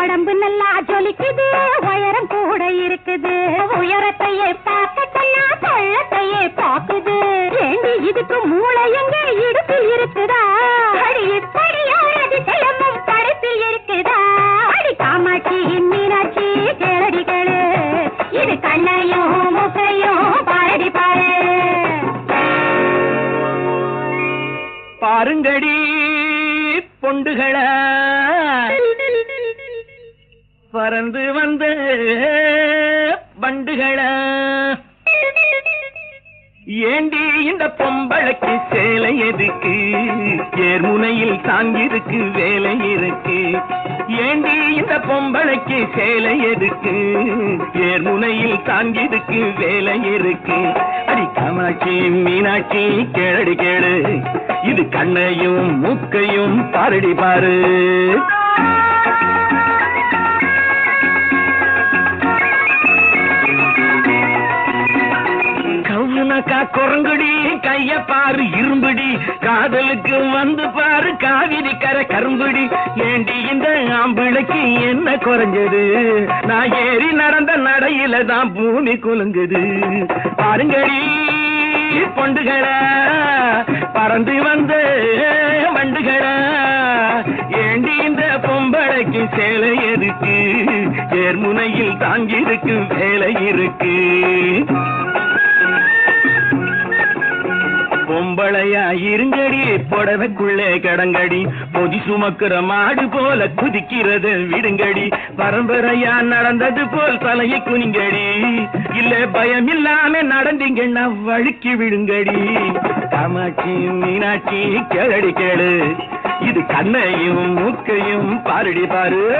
உடம்பு நல்லா ஜொலிக்குது உயரம் கூட இருக்குது. உயரத்தையே பார்க்கட்டா பள்ளத்தையே பாக்குது ஏண்டி இதுக்கு மூளை எங்க இடுப்பு இருக்குதா? அடி இப்படியோர் அதிசயமும் படைப்பில் இருக்குதா? அடி காமாட்சி மீனாட்சி கேளடி இது கண்ணையும் முகையும் பாரடி பாரு. பாருங்கடி பொண்டுகளை. பறந்து வந்த பண்டுகள. ஏண்டி இந்த பொம்பளைக்கு சேலை எதுக்கு? ஏர்முனையில் தாங்கிருக்கு வேலை இருக்கு. ஏண்டி இந்த பொம்பளைக்கு சேலை எதுக்கு? ஏர்முனையில் தாங்கிருக்கு வேலை இருக்கு. அடி காமாட்சி மீனாட்சி கேளடி கேளு. இது கண்ணையும் மூக்கையும் பாரடி பாரு. காக்கா குரங்குடி கைய பாரு இரும்புடி. காதலுக்கு வந்து பாரு காவிரி கரை கரும்புடி. ஏண்டி இந்த ஆம்பிளைக்கு என்ன குறைஞ்சது? நான் ஏறி நடந்த நடையில தான் பூமி குலுங்குது. பாருங்கடி பொண்டுகளா பறந்து வந்த வண்டுகளா. ஏண்டி இந்த பொம்பளைக்கு சேலை எதுக்கு? ஏர்முனையில் தாங்கிருக்கு வேலை இருக்கு. பொம்பளையா இருங்கடி புடவைக்குள்ளே கடங்கடி. பொதி சுமக்கிற மாடு போல குதிக்கிறது விடுங்கடி. பரம்பரையா நடந்தது போல் தலையை குனிங்கடி. இல்ல பயம் இல்லாம நடந்தீங்கன்னா வழுக்கி விடுங்கடி. காமாட்சி மீனாட்சி கேளடி கேளு. இது கண்ணையும் மூக்கையும் பாருடி பாரு.